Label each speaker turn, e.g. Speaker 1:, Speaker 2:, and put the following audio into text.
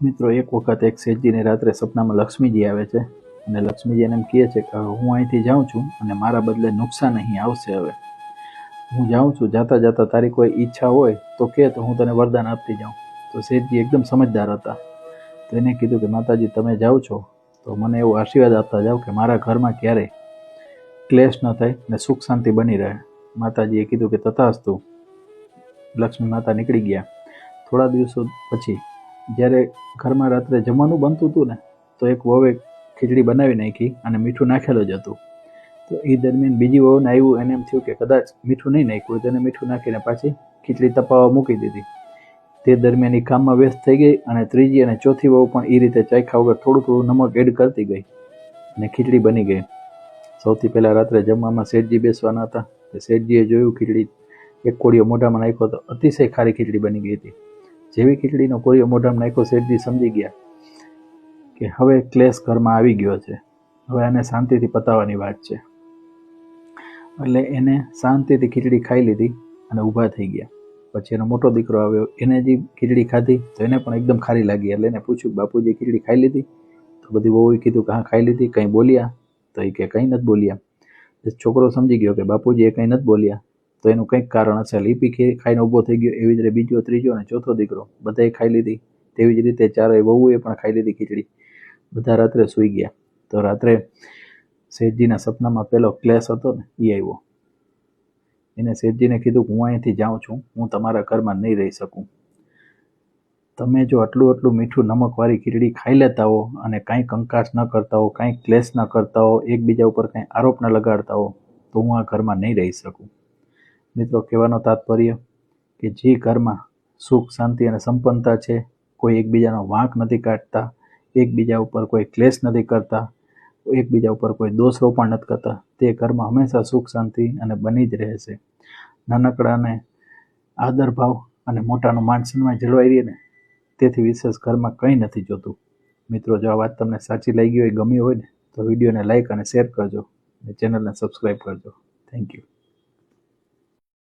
Speaker 1: મિત્રો, એક વખત એક શેઠજીને રાત્રે સપનામાં લક્ષ્મીજી આવે છે અને લક્ષ્મીજી એમ કહે છે કે હું અહીંથી જાઉં છું અને મારા બદલે નુકસાન અહીં આવશે હવે. હું જાઉં છું, જાતા જાતા તારી કોઈ ઈચ્છા હોય તો કે તો હું તને વરદાન આપતી જાઉં. તો શેઠજી એકદમ સમજદાર હતા. તો એને કીધું કે માતાજી, તમે જાઓ છો તો મને એવો આશીર્વાદ આપતા જાઓ કે મારા ઘરમાં ક્યારેય ક્લેશ ન થાય ને સુખ શાંતિ બની રહે. માતાજીએ કીધું કે તથાસ્તુ, લક્ષ્મી માતા નીકળી ગયા. થોડા દિવસો પછી જ્યારે ઘરમાં રાત્રે જમવાનું બનતું હતું ને, તો એક વહુએ ખીચડી બનાવી નાખી અને મીઠું નાખેલું જ હતું. તો એ દરમિયાન બીજી વહુને આવ્યું એને એમ થયું કે કદાચ મીઠું નહીં નાખ્યું તેને મીઠું નાખીને પાછી ખીચડી તપાવવા મૂકી દીધી. તે દરમિયાન એ કામમાં વ્યસ્ત થઈ ગઈ અને ત્રીજી અને ચોથી વહુ પણ એ રીતે ચાખ્યા વગર થોડું થોડું નમક એડ કરતી ગઈ અને ખીચડી બની ગઈ. સૌથી પહેલાં રાત્રે જમવામાં શેઠજી બેસવાના હતા. શેઠજીએ જોયું ખીચડી, એક કોળીઓ મોઢામાં નાખ્યો તો અતિશય ખારી ખીચડી બની ગઈ હતી. જેવી ખીચડીનો કોળીઓ મોઢામાં નાખ્યો શેઠજી સમજી ગયા કે હવે ક્લેશ ઘરમાં આવી ગયો છે. હવે આને શાંતિથી પતાવવાની વાત છે. એટલે એને શાંતિથી ખીચડી ખાઈ લીધી અને ઊભા થઈ ગયા. પછી એનો મોટો દીકરો આવ્યો. એને જે ખીચડી ખાધી તો એને પણ એકદમ ખારી લાગી. એટલે એને પૂછ્યું બાપુજી ખીચડી ખાઈ લીધી? તો બધી બહુ કીધું કે, હા, ખાઈ લીધી. કંઈ બોલ્યા? તો એ કે, કંઈ નથી બોલ્યા. છોકરો સમજી ગયો કે, બાપુજી, એ કંઈ નથી બોલ્યા. તો એનું કંઈક કારણ હશે. લીપી ખાઈને ઊભો થઈ ગયો. એવી જ રીતે બીજો, ત્રીજો અને ચોથો દીકરો બધાએ ખાઈ લીધી. તેવી જ રીતે ચારે વહુએ પણ ખાઈ લીધી ખીચડી. બધા રાત્રે સૂઈ ગયા. તો રાત્રે શેઠજીના સપનામાં પહેલો ક્લેશ હતો ને એ આવ્યો. એને શેઠજીને કીધું હું અહીંથી જાઉં છું. હું તમારા ઘરમાં નહીં રહી શકું. તમે જો આટલું આટલું મીઠું નમકવાળી ખીચડી ખાઈ લેતા હો અને કાંઈ કંકાસ ન કરતા હો, કાંઈ ક્લેશ ન કરતા હો, એકબીજા ઉપર કાંઈ આરોપ ન લગાડતા હો, તો હું આ ઘરમાં નહીં રહી શકું. મિત્રો, કહેવાનો તાત્પર્ય કે જે ઘરમાં સુખ, શાંતિ અને સંપન્નતા છે, કોઈ એકબીજાનો વાંક નથી કાઢતા, એકબીજા ઉપર કોઈ ક્લેશ નથી કરતા, એકબીજા ઉપર કોઈ દોષરોપણ નથી કરતા, તે ઘરમાં હંમેશા સુખ, શાંતિ અને બની જ રહેશે નાનકડાને આદર ભાવ અને મોટાનું માન સન્માન જળવાઈ રહે ને, તેથી વિશેષ ઘરમાં કંઈ નથી જોતું. મિત્રો, જો આ વાત તમને સાચી લાગી હોય, ગમી હોય ને, તો વિડીયોને લાઇક અને શેર કરજો અને ચેનલને સબસ્ક્રાઈબ કરજો. Thank you